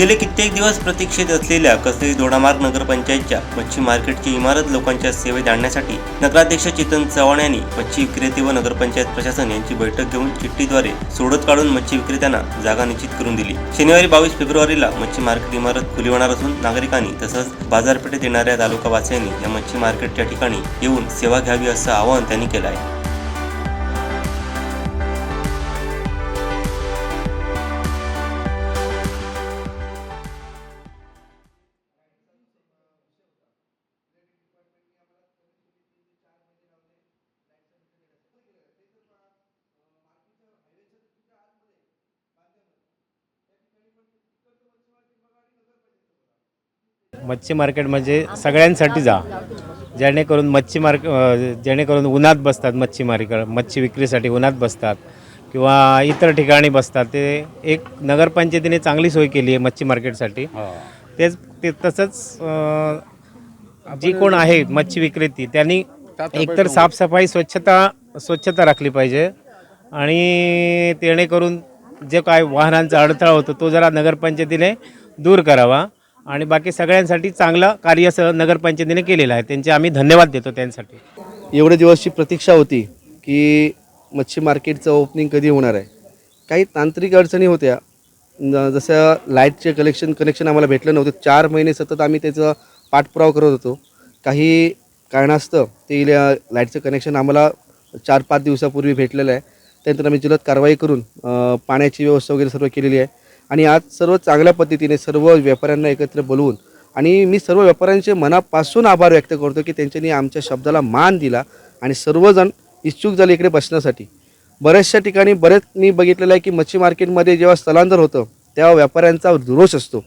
गेले कित्येक दिवस प्रतीक्षेत असलेल्या कसरी दोडामार्ग नगरपंचायतच्या मच्छी मार्केटची इमारत लोकांच्या सेवेत आणण्यासाठी नगराध्यक्ष चेतन चव्हाण यांनी मच्छी विक्रेते व नगरपंचायत प्रशासन यांची बैठक घेऊन चिठ्ठीद्वारे सोडत काढून मच्छी विक्रेत्यांना जागा निश्चित करून दिली. शनिवारी बावीस फेब्रुवारीला मच्छी मार्केट इमारत खुली होणार असून नागरिकांनी तसंच बाजारपेठेत येणाऱ्या तालुकावासियांनी या मच्छी मार्केटच्या ठिकाणी येऊन सेवा घ्यावी असं आवाहन त्यांनी केलं आहे. मच्छी मार्केट म्हणजे सगळ्यांसाठी जा. जेणेकरून मच्छी मार्क जेणेकरून उन्हात बसतात मच्छी मार्केट मच्छी विक्रीसाठी उन्हात बसतात किंवा इतर ठिकाणी बसतात. ते एक नगरपंचायतीने चांगली सोय केली आहे मच्छी मार्केटसाठी तेच ते तसंच जी कोण आहे मच्छी विक्रेती त्यांनी एकतर साफसफाई स्वच्छता स्वच्छता राखली पाहिजे आणि जेणेकरून जे काय वाहनांचा अडथळा होतो तो जरा नगरपंचायतीने दूर करावा. आणि बाकी सगळ्यांसाठी चांगलं कार्य स नगरपंचायतीने केलेलं आहे. त्यांचे आम्ही धन्यवाद देतो त्यांसाठी. एवढे दिवसची प्रतीक्षा होती की मच्छी मार्केटचं ओपनिंग कधी होणार आहे? काही तांत्रिक अडचणी होत्या. जसं लाईटचे कलेक्शन कनेक्शन आम्हाला भेटलं नव्हतं. चार महिने सतत आम्ही त्याचं पाठपुरावा करत होतो. काही कारणास्तव ते इले- लाईटचं कनेक्शन आम्हाला चार पाच दिवसापूर्वी भेटलेलं आहे. त्यानंतर आम्ही जलद कारवाई करून पाण्याची व्यवस्था वगैरे सर्व केलेली आहे. आणि आज सर्व चांगल्या पद्धतीने सर्व व्यापाऱ्यांना एकत्र बोलवून आणि मी सर्व व्यापाऱ्यांचे मनापासून आभार व्यक्त करतो की त्यांच्यानी आमच्या शब्दाला मान दिला आणि सर्वजण इच्छुक झाले इकडे बसण्यासाठी. बऱ्याचशा ठिकाणी बरेच मी बघितलेलं आहे की मच्छी मार्केटमध्ये जेव्हा स्थलांतर होतं तेव्हा व्यापाऱ्यांचा रोष असतो.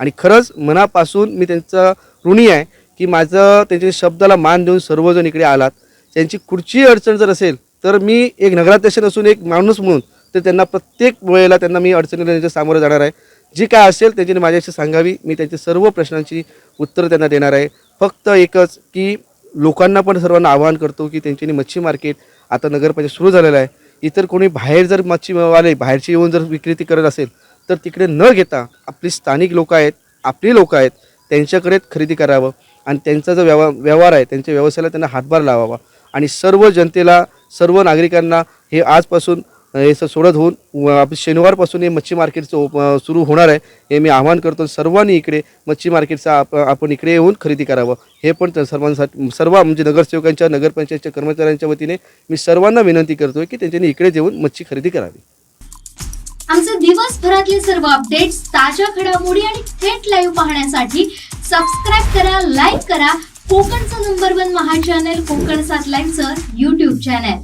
आणि खरंच मनापासून मी त्यांचं ऋणी आहे की माझं त्यांच्या शब्दाला मान देऊन सर्वजण इकडे आलात. त्यांची कुठचीही अडचण जर असेल तर मी एक नगराध्यक्ष नसून एक माणूस म्हणून तर त्यांना प्रत्येक वेळेला त्यांना मी अडचणीला त्यांच्या सामोरं जाणार आहे. जी काय असेल त्यांची माझ्याशी सांगावी. मी त्यांच्या सर्व प्रश्नांची उत्तरं त्यांना देणार आहे. फक्त एकच की लोकांना पण सर्वांना आवाहन करतो की त्यांच्यानी मच्छी मार्केट आता नगरपंचायत सुरू झालेलं आहे. इतर कोणी बाहेर जर मच्छीवाले बाहेरची येऊन जर विक्रेती करत असेल तर तिकडे न घेता आपली स्थानिक लोक आहेत आपली लोक आहेत त्यांच्याकडे खरेदी करावं आणि त्यांचा जो व्यवहार व्यवहार आहे त्यांच्या व्यवसायाला त्यांना हातभार लावावा. आणि सर्व जनतेला सर्व नागरिकांना हे आजपासून हे सर सोडत होऊन आपण आपलं शनिवारपासून हे मच्छी मार्केटचं ओप सुरू होणार आहे. हे मी आवाहन करतो सर्वांनी इकडे मच्छी मार्केटचा आप आपण इकडे येऊन खरेदी करावं. हे पण सर्वांसाठी सर्व म्हणजे नगरसेवकांच्या नगरपंचायतच्या कर्मचाऱ्यांच्या वतीने मी सर्वांना विनंती करतोय की त्यांच्यानी इकडे येऊन मच्छी खरेदी करावी. आमचे दिवसभरातले सर्व अपडेट्स ताज्या घडामोडी आणि थेट लाईव्ह पाहण्यासाठी सबस्क्राईब करा लाईक करा. कोकणचं नंबर वन महा चॅनल कोकण सात लाईव्हचं युट्यूब चॅनल